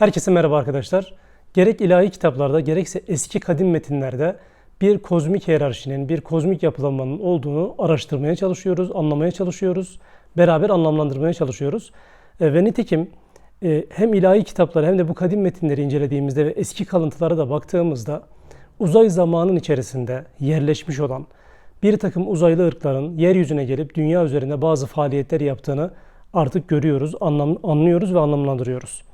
Herkese merhaba arkadaşlar. Gerek ilahi kitaplarda gerekse eski kadim metinlerde bir kozmik hiyerarşinin, bir kozmik yapılanmanın olduğunu araştırmaya çalışıyoruz, anlamaya çalışıyoruz, beraber anlamlandırmaya çalışıyoruz. E, ve nitekim e, hem ilahi kitapları hem de bu kadim metinleri incelediğimizde ve eski kalıntılara da baktığımızda uzay zamanın içerisinde yerleşmiş olan bir takım uzaylı ırkların yeryüzüne gelip dünya üzerinde bazı faaliyetler yaptığını artık görüyoruz, anlam, anlıyoruz ve anlamlandırıyoruz.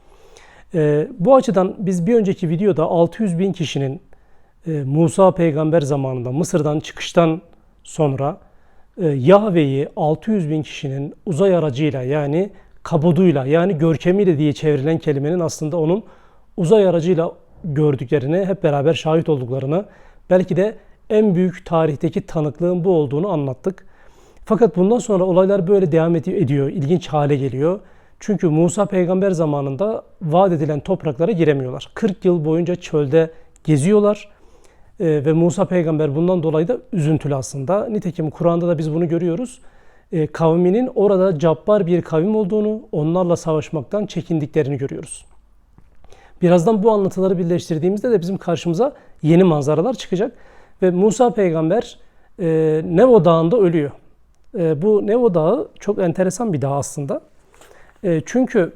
Ee, bu açıdan biz bir önceki videoda 600 bin kişinin e, Musa peygamber zamanında Mısır'dan çıkıştan sonra e, Yahve'yi 600 bin kişinin uzay aracıyla yani kabuduyla yani görkemiyle diye çevrilen kelimenin aslında onun uzay aracıyla gördüklerini, hep beraber şahit olduklarını, belki de en büyük tarihteki tanıklığın bu olduğunu anlattık. Fakat bundan sonra olaylar böyle devam ediyor, ilginç hale geliyor. Çünkü Musa peygamber zamanında vaat edilen topraklara giremiyorlar. 40 yıl boyunca çölde geziyorlar. Ee, ve Musa peygamber bundan dolayı da üzüntülü aslında. Nitekim Kur'an'da da biz bunu görüyoruz. Ee, kavminin orada cabbar bir kavim olduğunu, onlarla savaşmaktan çekindiklerini görüyoruz. Birazdan bu anlatıları birleştirdiğimizde de bizim karşımıza yeni manzaralar çıkacak. Ve Musa peygamber e, Nevo Dağı'nda ölüyor. E, bu Nevo Dağı çok enteresan bir dağ aslında. E, çünkü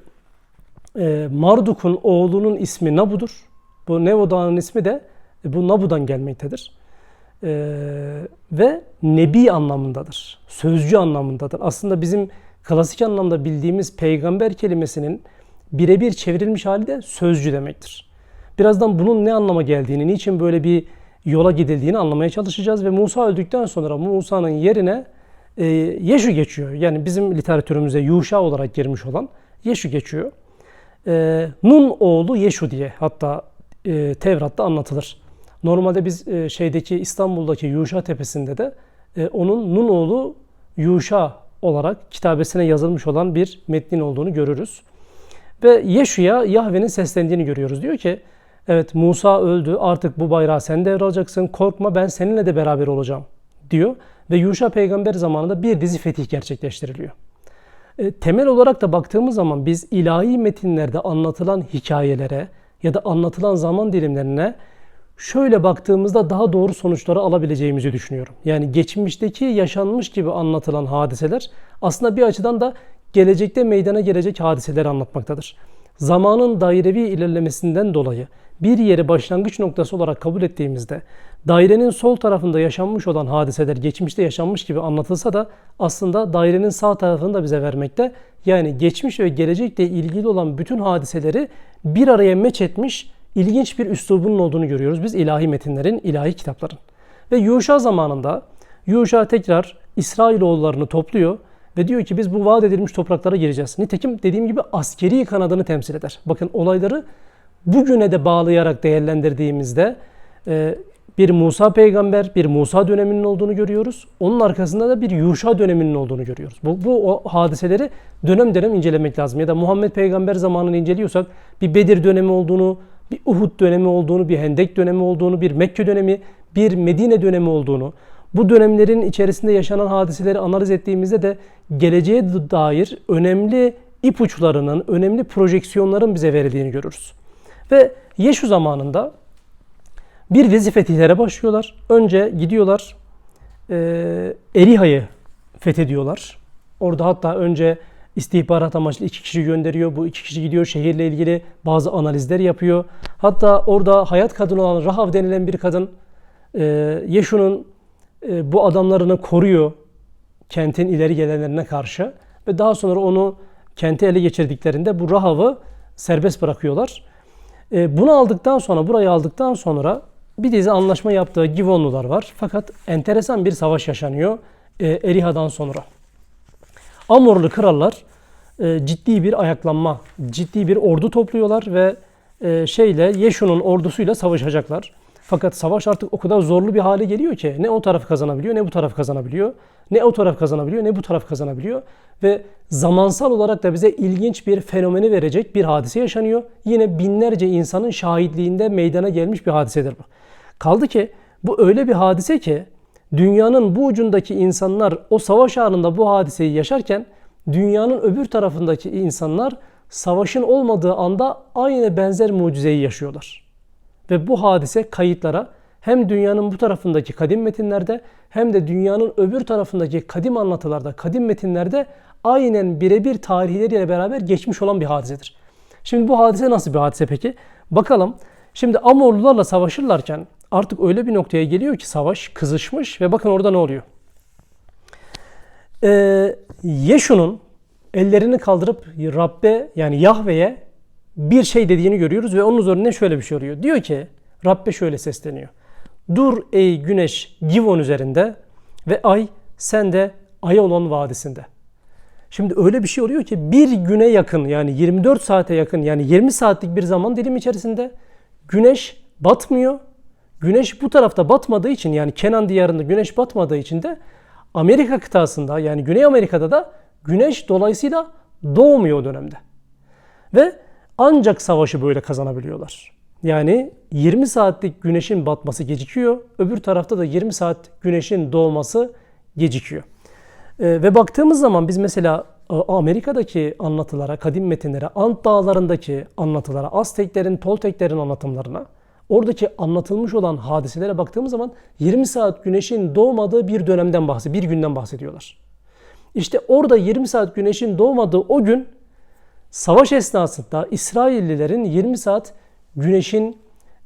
e, Marduk'un oğlunun ismi Nabu'dur. Bu Nevo Dağı'nın ismi de e, bu Nabu'dan gelmektedir. Ve nebi anlamındadır. Sözcü anlamındadır. Aslında bizim klasik anlamda bildiğimiz peygamber kelimesinin birebir çevrilmiş hali de sözcü demektir. Birazdan bunun ne anlama geldiğini, niçin böyle bir yola gidildiğini anlamaya çalışacağız ve Musa öldükten sonra Musa'nın yerine e, Yeşu geçiyor. Yani bizim literatürümüze Yuşa olarak girmiş olan Yeşu geçiyor. E, Nun oğlu Yeşu diye hatta e, Tevrat'ta anlatılır. Normalde biz e, şeydeki İstanbul'daki Yuşa tepesinde de e, onun Nun oğlu Yuşa olarak kitabesine yazılmış olan bir metnin olduğunu görürüz. Ve Yeşu'ya Yahve'nin seslendiğini görüyoruz. Diyor ki evet Musa öldü artık bu bayrağı sen devralacaksın korkma ben seninle de beraber olacağım diyor. Ve Yuşa peygamber zamanında bir dizi fetih gerçekleştiriliyor. E, temel olarak da baktığımız zaman biz ilahi metinlerde anlatılan hikayelere ya da anlatılan zaman dilimlerine şöyle baktığımızda daha doğru sonuçları alabileceğimizi düşünüyorum. Yani geçmişteki yaşanmış gibi anlatılan hadiseler aslında bir açıdan da gelecekte meydana gelecek hadiseleri anlatmaktadır. Zamanın dairevi ilerlemesinden dolayı bir yeri başlangıç noktası olarak kabul ettiğimizde dairenin sol tarafında yaşanmış olan hadiseler geçmişte yaşanmış gibi anlatılsa da aslında dairenin sağ tarafını da bize vermekte. Yani geçmiş ve gelecekle ilgili olan bütün hadiseleri bir araya meç etmiş ilginç bir üslubunun olduğunu görüyoruz biz ilahi metinlerin, ilahi kitapların. Ve Yuşa zamanında Yuşa tekrar İsrailoğullarını topluyor ve diyor ki biz bu vaat edilmiş topraklara gireceğiz. Nitekim dediğim gibi askeri kanadını temsil eder. Bakın olayları bugüne de bağlayarak değerlendirdiğimizde e, bir Musa peygamber, bir Musa döneminin olduğunu görüyoruz. Onun arkasında da bir Yuşa döneminin olduğunu görüyoruz. Bu, bu o hadiseleri dönem dönem incelemek lazım. Ya da Muhammed peygamber zamanını inceliyorsak bir Bedir dönemi olduğunu, bir Uhud dönemi olduğunu, bir Hendek dönemi olduğunu, bir Mekke dönemi, bir Medine dönemi olduğunu, bu dönemlerin içerisinde yaşanan hadiseleri analiz ettiğimizde de geleceğe dair önemli ipuçlarının, önemli projeksiyonların bize verildiğini görürüz. Ve Yeşu zamanında bir dizi fetihlere başlıyorlar. Önce gidiyorlar e, Eriha'yı fethediyorlar. Orada hatta önce istihbarat amaçlı iki kişi gönderiyor. Bu iki kişi gidiyor şehirle ilgili bazı analizler yapıyor. Hatta orada hayat kadını olan Rahav denilen bir kadın e, Yeşu'nun e, bu adamlarını koruyor kentin ileri gelenlerine karşı ve daha sonra onu kenti ele geçirdiklerinde bu Rahav'ı serbest bırakıyorlar. E, bunu aldıktan sonra, burayı aldıktan sonra bir dizi anlaşma yaptığı Givonlular var. Fakat enteresan bir savaş yaşanıyor e, Eriha'dan sonra. Amorlu krallar e, ciddi bir ayaklanma, ciddi bir ordu topluyorlar ve e, şeyle Yeşu'nun ordusuyla savaşacaklar. Fakat savaş artık o kadar zorlu bir hale geliyor ki ne o taraf kazanabiliyor ne bu taraf kazanabiliyor. Ne o taraf kazanabiliyor ne bu taraf kazanabiliyor. Ve zamansal olarak da bize ilginç bir fenomeni verecek bir hadise yaşanıyor. Yine binlerce insanın şahitliğinde meydana gelmiş bir hadisedir bu. Kaldı ki bu öyle bir hadise ki dünyanın bu ucundaki insanlar o savaş anında bu hadiseyi yaşarken dünyanın öbür tarafındaki insanlar savaşın olmadığı anda aynı benzer mucizeyi yaşıyorlar. Ve bu hadise kayıtlara hem dünyanın bu tarafındaki kadim metinlerde hem de dünyanın öbür tarafındaki kadim anlatılarda, kadim metinlerde aynen birebir tarihleriyle beraber geçmiş olan bir hadisedir. Şimdi bu hadise nasıl bir hadise peki? Bakalım. Şimdi Amorlularla savaşırlarken artık öyle bir noktaya geliyor ki savaş kızışmış ve bakın orada ne oluyor? Ee, Yeşu'nun ellerini kaldırıp Rabbe yani Yahve'ye bir şey dediğini görüyoruz ve onun üzerine şöyle bir şey oluyor. Diyor ki Rabbe şöyle sesleniyor. Dur ey güneş Givon üzerinde ve ay sen de Ayolon vadisinde. Şimdi öyle bir şey oluyor ki bir güne yakın yani 24 saate yakın yani 20 saatlik bir zaman dilim içerisinde güneş batmıyor. Güneş bu tarafta batmadığı için yani Kenan diyarında güneş batmadığı için de Amerika kıtasında yani Güney Amerika'da da güneş dolayısıyla doğmuyor o dönemde. Ve ancak savaşı böyle kazanabiliyorlar. Yani 20 saatlik güneşin batması gecikiyor. Öbür tarafta da 20 saat güneşin doğması gecikiyor. Ee, ve baktığımız zaman biz mesela e, Amerika'daki anlatılara, kadim metinlere, Ant dağlarındaki anlatılara, Azteklerin, Tolteklerin anlatımlarına, oradaki anlatılmış olan hadiselere baktığımız zaman 20 saat güneşin doğmadığı bir dönemden bahsediyor, bir günden bahsediyorlar. İşte orada 20 saat güneşin doğmadığı o gün savaş esnasında İsraillilerin 20 saat güneşin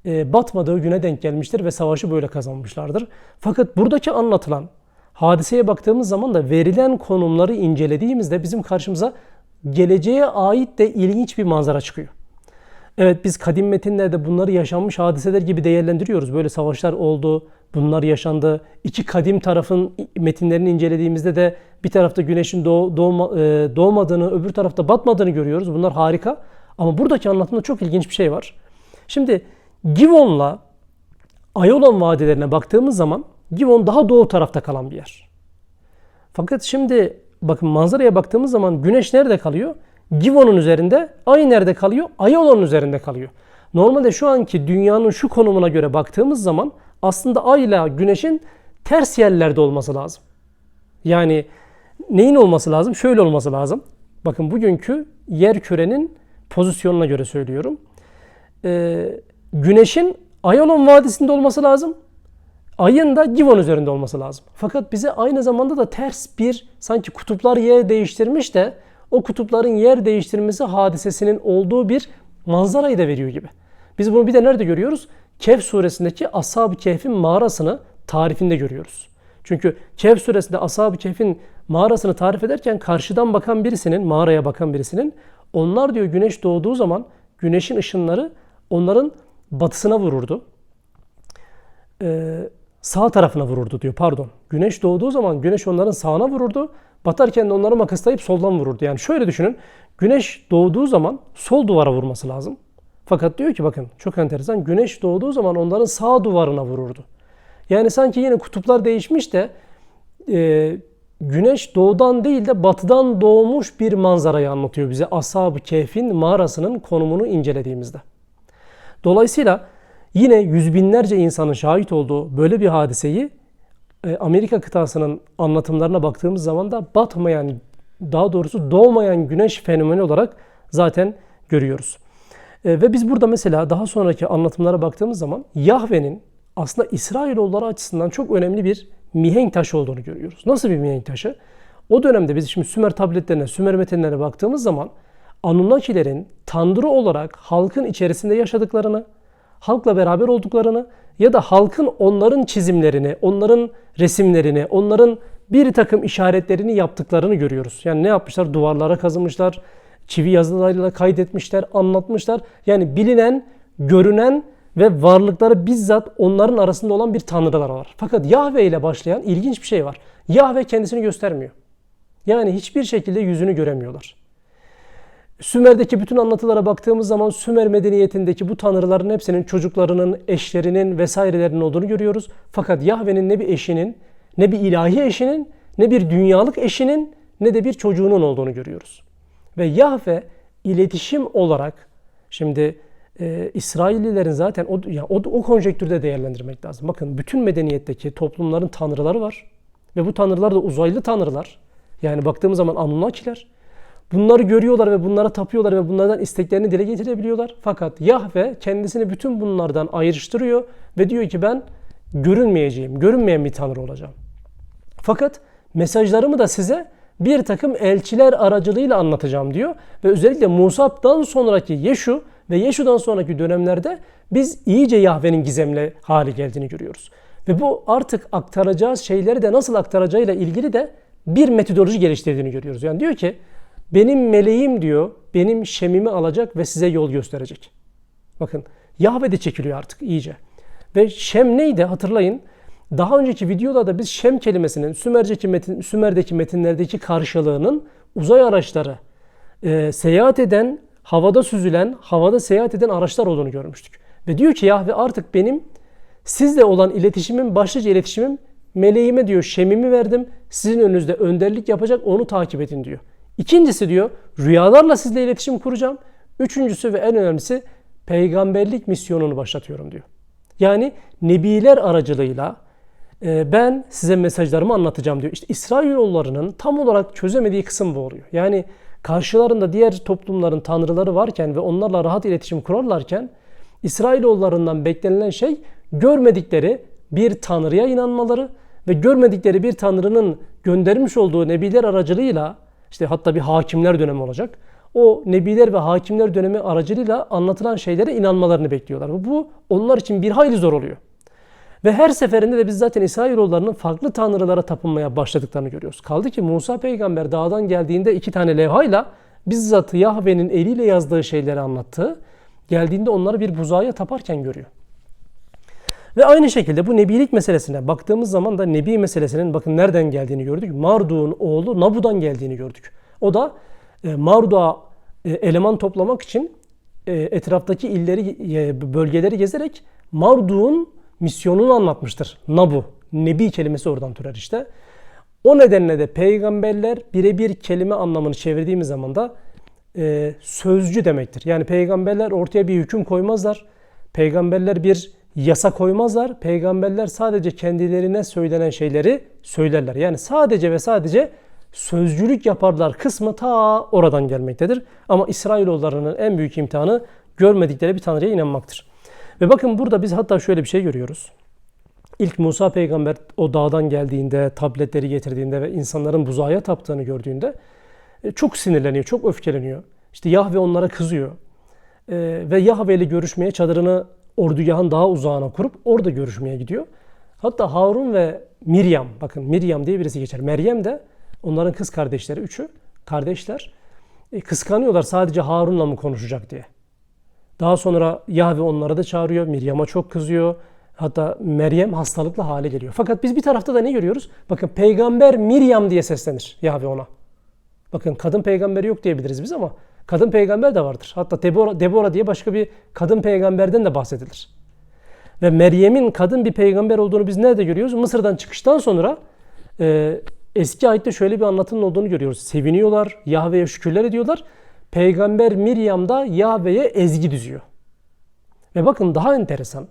e, batmadığı güne denk gelmiştir ve savaşı böyle kazanmışlardır. Fakat buradaki anlatılan hadiseye baktığımız zaman da verilen konumları incelediğimizde bizim karşımıza geleceğe ait de ilginç bir manzara çıkıyor. Evet biz kadim metinlerde bunları yaşanmış hadiseler gibi değerlendiriyoruz. Böyle savaşlar oldu, bunlar yaşandı. İki kadim tarafın metinlerini incelediğimizde de bir tarafta güneşin doğ, doğma, e, doğmadığını, öbür tarafta batmadığını görüyoruz. Bunlar harika. Ama buradaki anlatımda çok ilginç bir şey var. Şimdi Givon'la Ayolon vadilerine baktığımız zaman Givon daha doğu tarafta kalan bir yer. Fakat şimdi bakın manzaraya baktığımız zaman güneş nerede kalıyor? Givon'un üzerinde, ay nerede kalıyor? Ayolon'un üzerinde kalıyor. Normalde şu anki dünyanın şu konumuna göre baktığımız zaman aslında ay ile güneşin ters yerlerde olması lazım. Yani neyin olması lazım? Şöyle olması lazım. Bakın bugünkü yer kürenin pozisyonuna göre söylüyorum. Ee, güneşin Ayolon Vadisi'nde olması lazım. Ayın da Givon üzerinde olması lazım. Fakat bize aynı zamanda da ters bir sanki kutuplar yer değiştirmiş de o kutupların yer değiştirmesi hadisesinin olduğu bir manzarayı da veriyor gibi. Biz bunu bir de nerede görüyoruz? Kehf suresindeki Ashab-ı Kehf'in mağarasını tarifinde görüyoruz. Çünkü Kehf suresinde Ashab-ı Kehf'in mağarasını tarif ederken karşıdan bakan birisinin, mağaraya bakan birisinin onlar diyor güneş doğduğu zaman güneşin ışınları onların batısına vururdu. Ee, sağ tarafına vururdu diyor pardon. Güneş doğduğu zaman güneş onların sağına vururdu. Batarken de onları makaslayıp soldan vururdu. Yani şöyle düşünün. Güneş doğduğu zaman sol duvara vurması lazım. Fakat diyor ki bakın çok enteresan. Güneş doğduğu zaman onların sağ duvarına vururdu. Yani sanki yine kutuplar değişmiş de e, güneş doğudan değil de batıdan doğmuş bir manzarayı anlatıyor bize Ashab-ı Kehf'in mağarasının konumunu incelediğimizde. Dolayısıyla yine yüz binlerce insanın şahit olduğu böyle bir hadiseyi e, Amerika kıtasının anlatımlarına baktığımız zaman da batmayan, daha doğrusu doğmayan güneş fenomeni olarak zaten görüyoruz. E, ve biz burada mesela daha sonraki anlatımlara baktığımız zaman Yahve'nin aslında İsrailoğulları açısından çok önemli bir mihenk taşı olduğunu görüyoruz. Nasıl bir mihenk taşı? O dönemde biz şimdi Sümer tabletlerine, Sümer metinlerine baktığımız zaman Anunnakilerin tanrı olarak halkın içerisinde yaşadıklarını, halkla beraber olduklarını ya da halkın onların çizimlerini, onların resimlerini, onların bir takım işaretlerini yaptıklarını görüyoruz. Yani ne yapmışlar? Duvarlara kazımışlar, çivi yazılarıyla kaydetmişler, anlatmışlar. Yani bilinen, görünen ve varlıkları bizzat onların arasında olan bir tanrılar var. Fakat Yahve ile başlayan ilginç bir şey var. Yahve kendisini göstermiyor. Yani hiçbir şekilde yüzünü göremiyorlar. Sümer'deki bütün anlatılara baktığımız zaman Sümer medeniyetindeki bu tanrıların hepsinin çocuklarının, eşlerinin vesairelerinin olduğunu görüyoruz. Fakat Yahve'nin ne bir eşinin, ne bir ilahi eşinin, ne bir dünyalık eşinin, ne de bir çocuğunun olduğunu görüyoruz. Ve Yahve iletişim olarak şimdi e, İsraillilerin zaten o, yani o, o konjektürde değerlendirmek lazım. Bakın bütün medeniyetteki toplumların tanrıları var. Ve bu tanrılar da uzaylı tanrılar. Yani baktığımız zaman Anunnakiler. Bunları görüyorlar ve bunlara tapıyorlar ve bunlardan isteklerini dile getirebiliyorlar. Fakat Yahve kendisini bütün bunlardan ayrıştırıyor ve diyor ki ben görünmeyeceğim, görünmeyen bir tanrı olacağım. Fakat mesajlarımı da size bir takım elçiler aracılığıyla anlatacağım diyor. Ve özellikle Musab'dan sonraki Yeşu ve Yeşu'dan sonraki dönemlerde biz iyice Yahve'nin gizemli hali geldiğini görüyoruz. Ve bu artık aktaracağız şeyleri de nasıl aktaracağıyla ilgili de bir metodoloji geliştirdiğini görüyoruz. Yani diyor ki benim meleğim diyor benim şemimi alacak ve size yol gösterecek. Bakın Yahve de çekiliyor artık iyice. Ve şem neydi hatırlayın. Daha önceki videolarda biz şem kelimesinin Sümerceki metin, Sümer'deki metinlerdeki karşılığının uzay araçları, e, seyahat eden, havada süzülen, havada seyahat eden araçlar olduğunu görmüştük. Ve diyor ki Yahve artık benim sizle olan iletişimim, başlıca iletişimim meleğime diyor şemimi verdim. Sizin önünüzde önderlik yapacak onu takip edin diyor. İkincisi diyor rüyalarla sizle iletişim kuracağım. Üçüncüsü ve en önemlisi peygamberlik misyonunu başlatıyorum diyor. Yani nebiler aracılığıyla ben size mesajlarımı anlatacağım diyor. İşte İsrailoğullarının tam olarak çözemediği kısım bu oluyor. Yani karşılarında diğer toplumların tanrıları varken ve onlarla rahat iletişim kurarlarken İsrailoğullarından beklenilen şey görmedikleri bir tanrıya inanmaları ve görmedikleri bir tanrının göndermiş olduğu nebiler aracılığıyla işte hatta bir hakimler dönemi olacak. O nebiler ve hakimler dönemi aracılığıyla anlatılan şeylere inanmalarını bekliyorlar. Bu onlar için bir hayli zor oluyor. Ve her seferinde de biz zaten İsrailoğullarının farklı tanrılara tapınmaya başladıklarını görüyoruz. Kaldı ki Musa peygamber dağdan geldiğinde iki tane levhayla bizzat Yahve'nin eliyle yazdığı şeyleri anlattı. Geldiğinde onları bir buzağa taparken görüyor. Ve aynı şekilde bu nebilik meselesine baktığımız zaman da nebi meselesinin bakın nereden geldiğini gördük. Marduk'un oğlu Nabu'dan geldiğini gördük. O da e, Marduk'a e, eleman toplamak için e, etraftaki illeri, bölgeleri gezerek Marduk'un misyonunu anlatmıştır. Nabu, nebi kelimesi oradan türer işte. O nedenle de peygamberler birebir kelime anlamını çevirdiğimiz zaman da e, sözcü demektir. Yani peygamberler ortaya bir hüküm koymazlar. Peygamberler bir yasa koymazlar. Peygamberler sadece kendilerine söylenen şeyleri söylerler. Yani sadece ve sadece sözcülük yaparlar kısmı ta oradan gelmektedir. Ama İsrailoğullarının en büyük imtihanı görmedikleri bir tanrıya inanmaktır. Ve bakın burada biz hatta şöyle bir şey görüyoruz. İlk Musa peygamber o dağdan geldiğinde, tabletleri getirdiğinde ve insanların buzağa taptığını gördüğünde e, çok sinirleniyor, çok öfkeleniyor. İşte Yahve onlara kızıyor. Ee, ve Yahve ile görüşmeye çadırını ordugahın daha uzağına kurup orada görüşmeye gidiyor. Hatta Harun ve Miryam, bakın Miryam diye birisi geçer. Meryem de onların kız kardeşleri, üçü kardeşler. E, kıskanıyorlar sadece Harun'la mı konuşacak diye. Daha sonra Yahve onlara da çağırıyor. Miryam'a çok kızıyor. Hatta Meryem hastalıklı hale geliyor. Fakat biz bir tarafta da ne görüyoruz? Bakın peygamber Miryam diye seslenir Yahve ona. Bakın kadın peygamberi yok diyebiliriz biz ama kadın peygamber de vardır. Hatta Debora, Debora diye başka bir kadın peygamberden de bahsedilir. Ve Meryem'in kadın bir peygamber olduğunu biz nerede görüyoruz? Mısır'dan çıkıştan sonra e, eski ayette şöyle bir anlatının olduğunu görüyoruz. Seviniyorlar, Yahve'ye şükürler ediyorlar. Peygamber Miryam da Yahve'ye ezgi düzüyor. Ve bakın daha enteresan.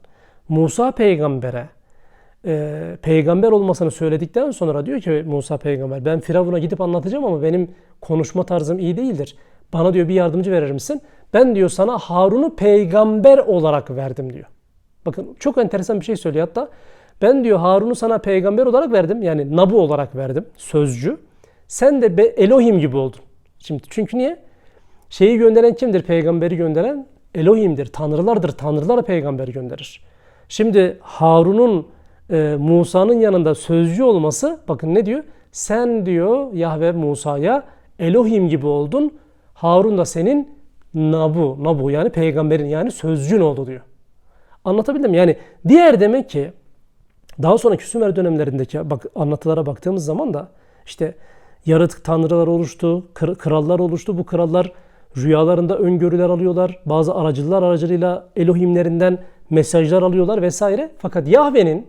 Musa peygambere e, peygamber olmasını söyledikten sonra diyor ki Musa peygamber ben Firavun'a gidip anlatacağım ama benim konuşma tarzım iyi değildir. Bana diyor bir yardımcı verir misin? Ben diyor sana Harun'u peygamber olarak verdim diyor. Bakın çok enteresan bir şey söylüyor hatta. Ben diyor Harun'u sana peygamber olarak verdim. Yani Nabu olarak verdim. Sözcü. Sen de Elohim gibi oldun. Şimdi çünkü niye? Şeyi gönderen kimdir? Peygamberi gönderen Elohim'dir. Tanrılardır. Tanrılar peygamberi gönderir. Şimdi Harun'un e, Musa'nın yanında sözcü olması bakın ne diyor? Sen diyor Yahve Musa'ya Elohim gibi oldun. Harun da senin Nabu, Nabu yani peygamberin yani sözcün oldu diyor. Anlatabildim mi? Yani diğer demek ki daha sonraki Sümer dönemlerindeki bak, anlatılara baktığımız zaman da işte yaratık tanrılar oluştu, krallar oluştu. Bu krallar rüyalarında öngörüler alıyorlar. Bazı aracılar aracılığıyla Elohimlerinden mesajlar alıyorlar vesaire. Fakat Yahve'nin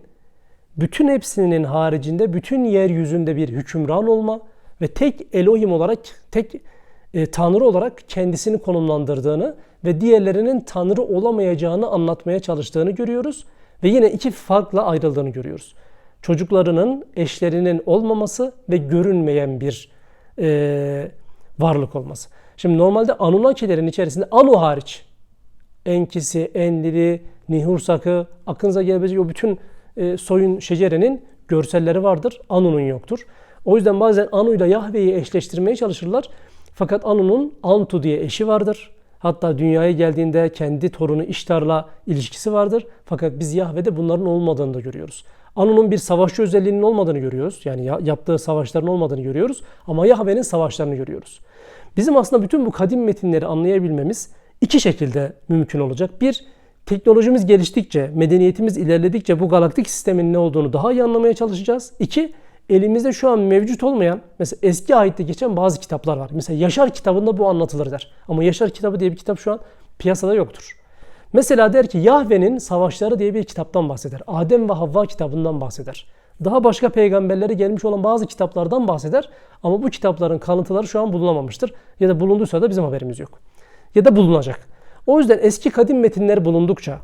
bütün hepsinin haricinde bütün yeryüzünde bir hükümran olma ve tek Elohim olarak, tek e, Tanrı olarak kendisini konumlandırdığını ve diğerlerinin Tanrı olamayacağını anlatmaya çalıştığını görüyoruz. Ve yine iki farkla ayrıldığını görüyoruz. Çocuklarının, eşlerinin olmaması ve görünmeyen bir e, varlık olması. Şimdi normalde Anunnakilerin içerisinde Anu hariç Enkisi, Enlili, Nihursak'ı, aklınıza gelebilecek o bütün e, soyun şecerenin görselleri vardır. Anu'nun yoktur. O yüzden bazen Anu ile Yahve'yi eşleştirmeye çalışırlar. Fakat Anu'nun Antu diye eşi vardır. Hatta dünyaya geldiğinde kendi torunu İştar'la ilişkisi vardır. Fakat biz Yahve'de bunların olmadığını da görüyoruz. Anu'nun bir savaşçı özelliğinin olmadığını görüyoruz. Yani yaptığı savaşların olmadığını görüyoruz. Ama Yahve'nin savaşlarını görüyoruz. Bizim aslında bütün bu kadim metinleri anlayabilmemiz iki şekilde mümkün olacak. Bir, teknolojimiz geliştikçe, medeniyetimiz ilerledikçe bu galaktik sistemin ne olduğunu daha iyi anlamaya çalışacağız. İki, elimizde şu an mevcut olmayan, mesela eski ayette geçen bazı kitaplar var. Mesela Yaşar kitabında bu anlatılır der. Ama Yaşar kitabı diye bir kitap şu an piyasada yoktur. Mesela der ki Yahve'nin Savaşları diye bir kitaptan bahseder. Adem ve Havva kitabından bahseder. Daha başka peygamberlere gelmiş olan bazı kitaplardan bahseder. Ama bu kitapların kalıntıları şu an bulunamamıştır. Ya da bulunduysa da bizim haberimiz yok. Ya da bulunacak. O yüzden eski kadim metinler bulundukça,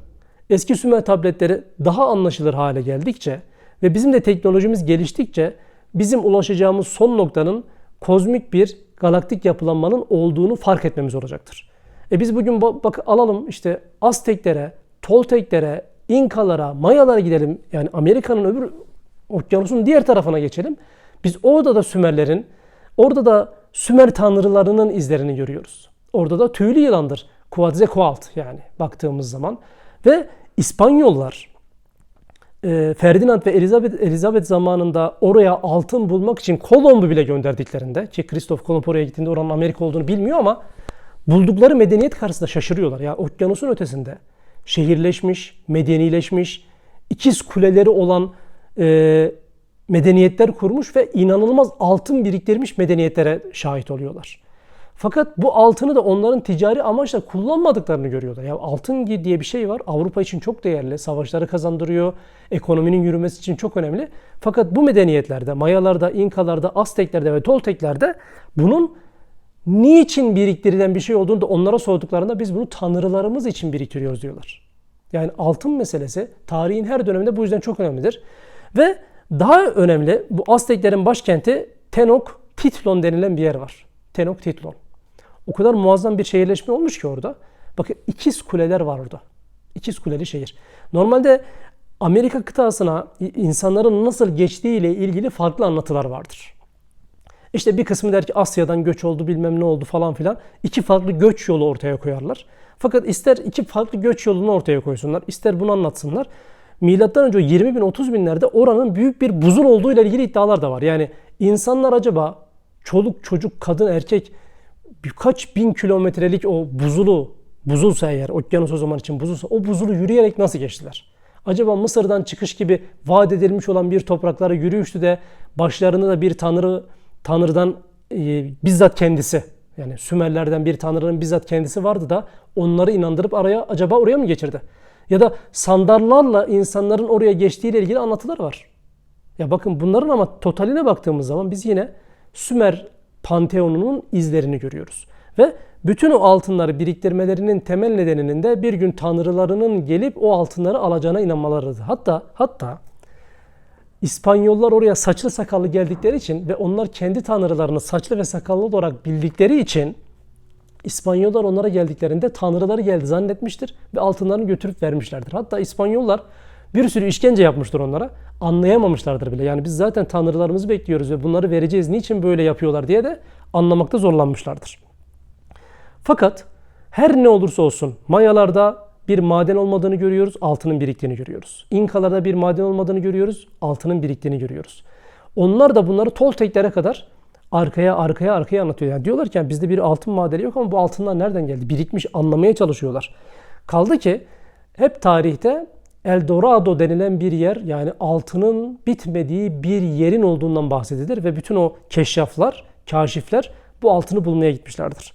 eski Sümer tabletleri daha anlaşılır hale geldikçe ve bizim de teknolojimiz geliştikçe bizim ulaşacağımız son noktanın kozmik bir galaktik yapılanmanın olduğunu fark etmemiz olacaktır. E biz bugün bak alalım işte Azteklere, Tolteklere, İnkalara, Mayalara gidelim. Yani Amerika'nın öbür okyanusun diğer tarafına geçelim. Biz orada da Sümerlerin, orada da Sümer tanrılarının izlerini görüyoruz. Orada da tüylü yılandır. Quetzalcoatl yani baktığımız zaman. Ve İspanyollar e, Ferdinand ve Elizabeth, Elizabeth zamanında oraya altın bulmak için Kolomb'u bile gönderdiklerinde ki Kristof Kolomb oraya gittiğinde oranın Amerika olduğunu bilmiyor ama buldukları medeniyet karşısında şaşırıyorlar. Ya okyanusun ötesinde şehirleşmiş, medenileşmiş, ikiz kuleleri olan e, medeniyetler kurmuş ve inanılmaz altın biriktirmiş medeniyetlere şahit oluyorlar. Fakat bu altını da onların ticari amaçla kullanmadıklarını görüyorlar. Ya altın diye bir şey var. Avrupa için çok değerli. Savaşları kazandırıyor. Ekonominin yürümesi için çok önemli. Fakat bu medeniyetlerde, Mayalarda, İnkalarda, Azteklerde ve Tolteklerde bunun niçin biriktirilen bir şey olduğunu da onlara sorduklarında biz bunu tanrılarımız için biriktiriyoruz diyorlar. Yani altın meselesi tarihin her döneminde bu yüzden çok önemlidir. Ve daha önemli bu Azteklerin başkenti Tenochtitlan denilen bir yer var. Tenochtitlan. O kadar muazzam bir şehirleşme olmuş ki orada. Bakın ikiz kuleler var orada. İkiz kuleli şehir. Normalde Amerika kıtasına insanların nasıl geçtiği ile ilgili farklı anlatılar vardır. İşte bir kısmı der ki Asya'dan göç oldu bilmem ne oldu falan filan. İki farklı göç yolu ortaya koyarlar. Fakat ister iki farklı göç yolunu ortaya koysunlar, ister bunu anlatsınlar. Milattan önce 20 bin 30 binlerde oranın büyük bir buzul olduğu ile ilgili iddialar da var. Yani insanlar acaba çoluk çocuk kadın erkek birkaç bin kilometrelik o buzulu, buzulsa eğer, okyanus o zaman için buzulsa, o buzulu yürüyerek nasıl geçtiler? Acaba Mısır'dan çıkış gibi vaat edilmiş olan bir topraklara yürüyüştü de başlarında da bir tanrı, tanrıdan e, bizzat kendisi, yani Sümerlerden bir tanrının bizzat kendisi vardı da onları inandırıp araya acaba oraya mı geçirdi? Ya da sandallarla insanların oraya geçtiğiyle ilgili anlatılar var. Ya bakın bunların ama totaline baktığımız zaman biz yine Sümer panteonunun izlerini görüyoruz. Ve bütün o altınları biriktirmelerinin temel nedeninin de bir gün tanrılarının gelip o altınları alacağına inanmalarıdır. Hatta hatta İspanyollar oraya saçlı sakallı geldikleri için ve onlar kendi tanrılarını saçlı ve sakallı olarak bildikleri için İspanyollar onlara geldiklerinde tanrıları geldi zannetmiştir ve altınlarını götürüp vermişlerdir. Hatta İspanyollar bir sürü işkence yapmıştır onlara. Anlayamamışlardır bile. Yani biz zaten tanrılarımızı bekliyoruz ve bunları vereceğiz. Niçin böyle yapıyorlar diye de anlamakta zorlanmışlardır. Fakat her ne olursa olsun Mayalarda bir maden olmadığını görüyoruz, altının biriktiğini görüyoruz. İnkalarda bir maden olmadığını görüyoruz, altının biriktiğini görüyoruz. Onlar da bunları Tolteklere kadar arkaya arkaya arkaya anlatıyor. Yani diyorlar ki yani bizde bir altın madeni yok ama bu altınlar nereden geldi? Birikmiş anlamaya çalışıyorlar. Kaldı ki hep tarihte El Dorado denilen bir yer yani altının bitmediği bir yerin olduğundan bahsedilir ve bütün o keşraflar, kaşifler bu altını bulmaya gitmişlerdir.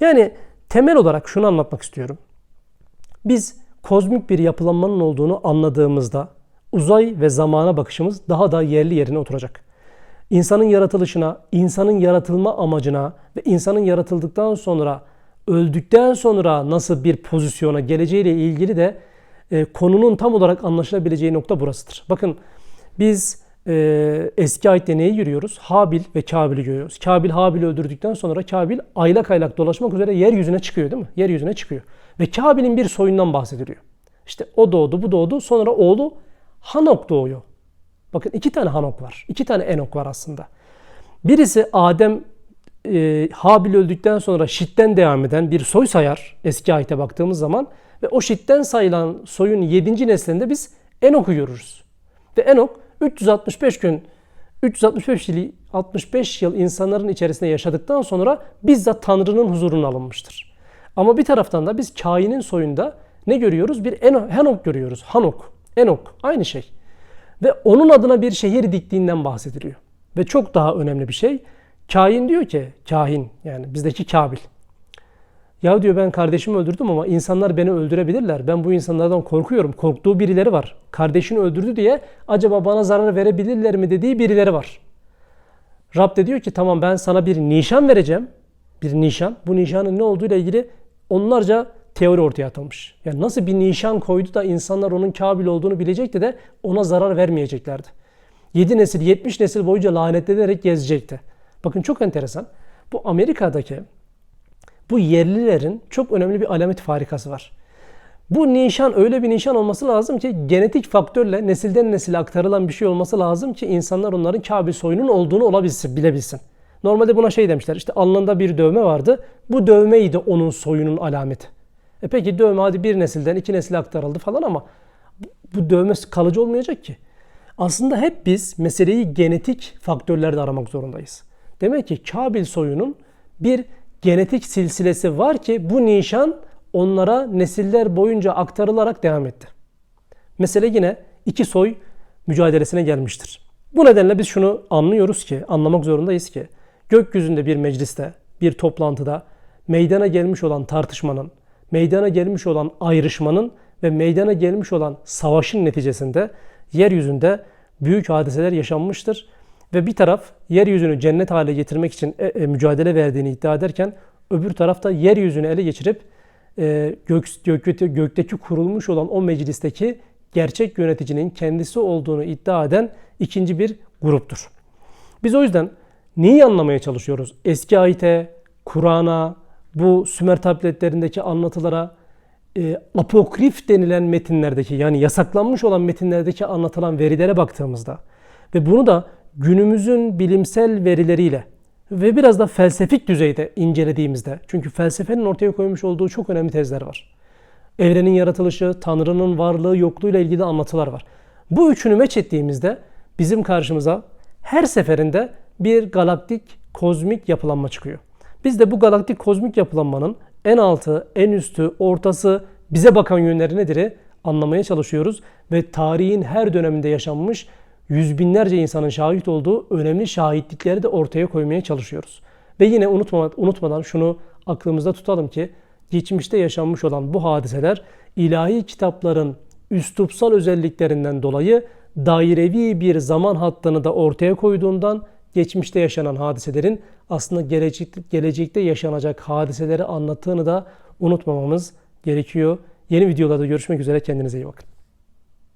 Yani temel olarak şunu anlatmak istiyorum. Biz kozmik bir yapılanmanın olduğunu anladığımızda uzay ve zamana bakışımız daha da yerli yerine oturacak. İnsanın yaratılışına, insanın yaratılma amacına ve insanın yaratıldıktan sonra öldükten sonra nasıl bir pozisyona geleceğiyle ilgili de e, konunun tam olarak anlaşılabileceği nokta burasıdır. Bakın biz e, eski ayette neyi görüyoruz? Habil ve Kabil'i görüyoruz. Kabil Habil'i öldürdükten sonra Kabil aylak aylak dolaşmak üzere yeryüzüne çıkıyor değil mi? Yeryüzüne çıkıyor. Ve Kabil'in bir soyundan bahsediliyor. İşte o doğdu, bu doğdu. Sonra oğlu Hanok doğuyor. Bakın iki tane Hanok var. iki tane Enok var aslında. Birisi Adem e, Habil öldükten sonra Şit'ten devam eden bir soy sayar eski ayete baktığımız zaman ve o Şit'ten sayılan soyun 7. neslinde biz Enok'u görürüz. Ve Enok 365 gün 365 yıl 65 yıl insanların içerisinde yaşadıktan sonra bizzat Tanrı'nın huzuruna alınmıştır. Ama bir taraftan da biz Kain'in soyunda ne görüyoruz? Bir Eno- Henok görüyoruz. Hanok, Enok aynı şey. Ve onun adına bir şehir diktiğinden bahsediliyor. Ve çok daha önemli bir şey. Kain diyor ki, kahin yani bizdeki Kabil. Ya diyor ben kardeşimi öldürdüm ama insanlar beni öldürebilirler. Ben bu insanlardan korkuyorum. Korktuğu birileri var. Kardeşini öldürdü diye acaba bana zarar verebilirler mi dediği birileri var. Rab de diyor ki tamam ben sana bir nişan vereceğim. Bir nişan. Bu nişanın ne olduğu ile ilgili onlarca teori ortaya atılmış. Yani nasıl bir nişan koydu da insanlar onun Kabil olduğunu bilecekti de ona zarar vermeyeceklerdi. 7 nesil, 70 nesil boyunca lanetlenerek gezecekti. Bakın çok enteresan. Bu Amerika'daki bu yerlilerin çok önemli bir alamet farikası var. Bu nişan öyle bir nişan olması lazım ki genetik faktörle nesilden nesile aktarılan bir şey olması lazım ki insanlar onların Kabil soyunun olduğunu olabilsin, bilebilsin. Normalde buna şey demişler işte alnında bir dövme vardı. Bu dövmeydi onun soyunun alameti. E peki dövme hadi bir nesilden iki nesile aktarıldı falan ama bu, dövme kalıcı olmayacak ki. Aslında hep biz meseleyi genetik faktörlerde aramak zorundayız. Demek ki Kabil soyunun bir genetik silsilesi var ki bu nişan onlara nesiller boyunca aktarılarak devam etti. Mesele yine iki soy mücadelesine gelmiştir. Bu nedenle biz şunu anlıyoruz ki, anlamak zorundayız ki gökyüzünde bir mecliste, bir toplantıda meydana gelmiş olan tartışmanın, meydana gelmiş olan ayrışmanın ve meydana gelmiş olan savaşın neticesinde yeryüzünde büyük hadiseler yaşanmıştır. Ve bir taraf yeryüzünü cennet hale getirmek için e, e, mücadele verdiğini iddia ederken öbür tarafta yeryüzünü ele geçirip e, gök, gökteki, gökteki kurulmuş olan o meclisteki gerçek yöneticinin kendisi olduğunu iddia eden ikinci bir gruptur. Biz o yüzden neyi anlamaya çalışıyoruz? Eski ayete, Kur'an'a, bu Sümer tabletlerindeki anlatılara, e, apokrif denilen metinlerdeki yani yasaklanmış olan metinlerdeki anlatılan verilere baktığımızda ve bunu da günümüzün bilimsel verileriyle ve biraz da felsefik düzeyde incelediğimizde çünkü felsefenin ortaya koymuş olduğu çok önemli tezler var. Evrenin yaratılışı, Tanrı'nın varlığı, yokluğuyla ilgili anlatılar var. Bu üçünü meç ettiğimizde bizim karşımıza her seferinde bir galaktik, kozmik yapılanma çıkıyor. Biz de bu galaktik kozmik yapılanmanın en altı, en üstü, ortası, bize bakan yönleri nedir anlamaya çalışıyoruz ve tarihin her döneminde yaşanmış yüz binlerce insanın şahit olduğu önemli şahitlikleri de ortaya koymaya çalışıyoruz. Ve yine unutma, unutmadan şunu aklımızda tutalım ki geçmişte yaşanmış olan bu hadiseler ilahi kitapların üslupsal özelliklerinden dolayı dairevi bir zaman hattını da ortaya koyduğundan geçmişte yaşanan hadiselerin aslında gelecek, gelecekte yaşanacak hadiseleri anlattığını da unutmamamız gerekiyor. Yeni videolarda görüşmek üzere kendinize iyi bakın.